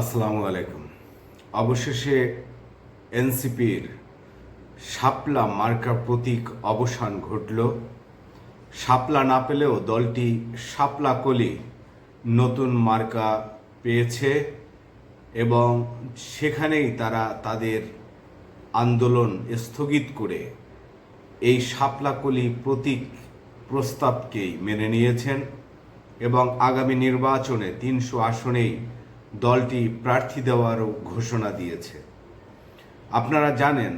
আসসালামু আলাইকুম। অবশেষে এনসিপির শাপলা মার্কার প্রতীক অবসান ঘটল। শাপলা না পেলেও দলটি শাপলা কলি নতুন মার্কা পেয়েছে এবং সেখানেই তারা তাদের আন্দোলন স্থগিত করে এই শাপলাকলি প্রতীক প্রস্তাবকেই মেনে নিয়েছেন এবং আগামী নির্বাচনে তিনশো আসনেই দলটি প্রার্থী দেওয়ারও ঘোষণা দিয়েছে। আপনারা জানেন,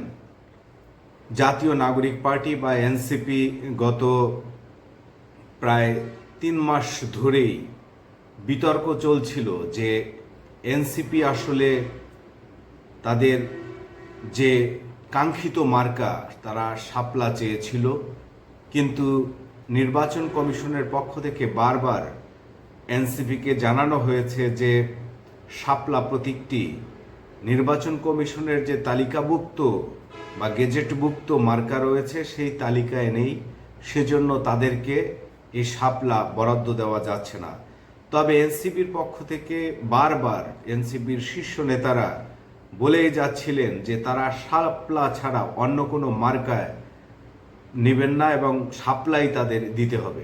জাতীয় নাগরিক পার্টি বা এনসিপি গত প্রায় তিন মাস ধরেই বিতর্ক চলছিল যে এনসিপি আসলে তাদের যে কাঙ্ক্ষিত মার্কা তারা শাপলা চেয়েছিল, কিন্তু নির্বাচন কমিশনের পক্ষ থেকে বারবার এনসিপিকে জানানো হয়েছে যে শাপলা প্রতীকটি নির্বাচন কমিশনের যে তালিকাভুক্ত বা গেজেটভুক্ত মার্কা রয়েছে, সেই তালিকায় নেই। সেজন্য তাদেরকে এই শাপলা বরাদ্দ দেওয়া যাচ্ছে না। তবে এনসিপির পক্ষ থেকে বারবার এনসিপির শীর্ষ নেতারা বলেই যাচ্ছিলেন যে তারা শাপলা ছাড়া অন্য কোনো মার্কায় নেবেন না এবং সাপ্লাই তাদের দিতে হবে।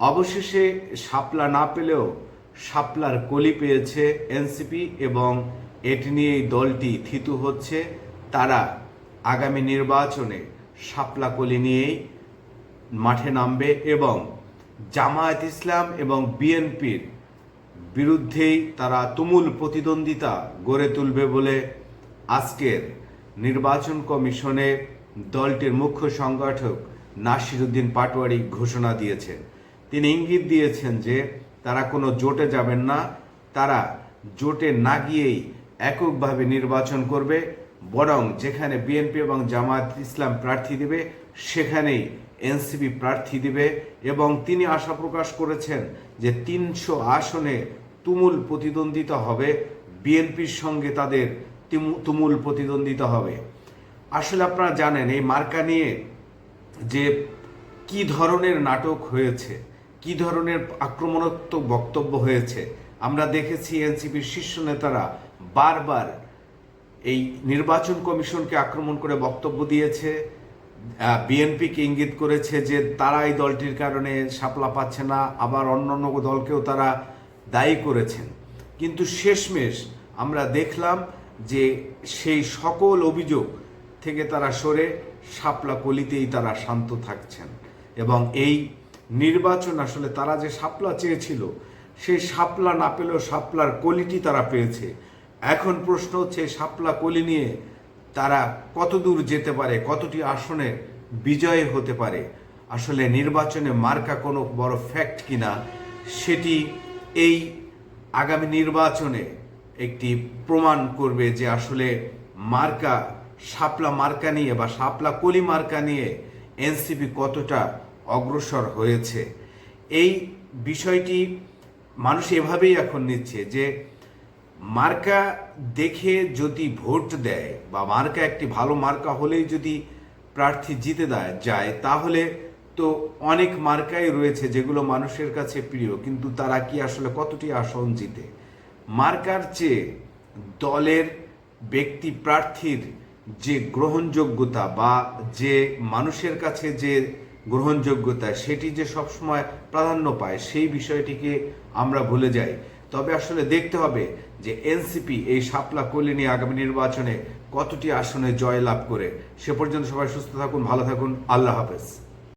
অবশেষে শাপলা না পেলেও শাপলার কলি পেয়েছে এনসিপি এবং এটি নিয়েই দলটি থিতু হচ্ছে। তারা আগামী নির্বাচনে শাপলা কলি নিয়েই মাঠে নামবে এবং জামায়াত ইসলাম এবং বিএনপির বিরুদ্ধেই তারা তুমুল প্রতিদ্বন্দ্বিতা গড়ে তুলবে বলে আজকের নির্বাচন কমিশনে দলটির মুখ্য সংগঠক নাসিরুদ্দিন পাটোয়ারি ঘোষণা দিয়েছেন। তিনি ইঙ্গিত দিয়েছেন যে তারা কোনো জোটে যাবেন না। তারা জোটে না গিয়েই এককভাবে নির্বাচন করবে, বরং যেখানে বিএনপি এবং জামায়াত ইসলাম প্রার্থী দেবে, সেখানেই এনসিপি প্রার্থী দিবে এবং তিনি আশা প্রকাশ করেছেন যে তিনশো আসনে তুমুল প্রতিদ্বন্দ্বিতা হবে, বিএনপির সঙ্গে তাদের তুমুল প্রতিদ্বন্দ্বিতা হবে। আসলে আপনারা জানেন এই মার্কা নিয়ে যে কি ধরনের নাটক হয়েছে কি ধরনের আক্রমণাত্মক বক্তব্য হয়েছে? আমরা দেখেছি এনসিপির শীর্ষ নেতারা বারবার এই নির্বাচন কমিশনকে আক্রমণ করে বক্তব্য দিয়েছে। বিএনপিকে ইঙ্গিত করেছে যে তারা এই দলটির কারণে সাপলা পাচ্ছে না, আবার অন্যান্য দলকেও তারা দায়ী করেছেন। কিন্তু শেষমেশ আমরা দেখলাম যে সেই সকল অভিযোগ থেকে তারা সরে শাপলা কলিতেই তারা শান্ত থাকছেন এবং এই নির্বাচন আসলে তারা যে সাপলা চেয়েছিল, সেই সাপলা না পেলেও সাপলার কলিটি তারা পেয়েছে। এখন প্রশ্ন হচ্ছে সাপলা কলি নিয়ে তারা কত দূর যেতে পারে, কতটি আসনে বিজয় হতে পারে? আসলে নির্বাচনে মার্কা কোনো বড় ফ্যাক্ট কিনা, সেটি এই আগামী নির্বাচনে একটি প্রমাণ করবে যে আসলে মার্কা, শাপলা মার্কা নিয়ে বা শাপলা কলি মার্কা নিয়ে এনসিপি কতটা অগ্রসর হয়েছে। এই বিষয়টি মানুষ এভাবেই এখন নিচ্ছে যে, মার্কা দেখে যদি ভোট দেয় বা মার্কা একটি ভালো মার্কা হলেই যদি প্রার্থী জিতে দেয় যায়, তাহলে তো অনেক মার্কাই রয়েছে যেগুলো মানুষের কাছে প্রিয়, কিন্তু তারা কি আসলে কতটি আসন জিতে? মার্কার চেয়ে দলের ব্যক্তি প্রার্থীর যে গ্রহণযোগ্যতা বা যে মানুষের কাছে যে গ্রহণযোগ্যতা, সেটি যে সবসময় প্রাধান্য পায়, সেই বিষয়টিকে আমরা ভুলে যাই। তবে আসলে দেখতে হবে যে এনসিপি এই সাপলা কলি নিয়ে আগামী নির্বাচনে কতটি আসনে জয় লাভ করে। সে পর্যন্ত সবাই সুস্থ থাকুন, ভালো থাকুন, আল্লাহ হাফেজ।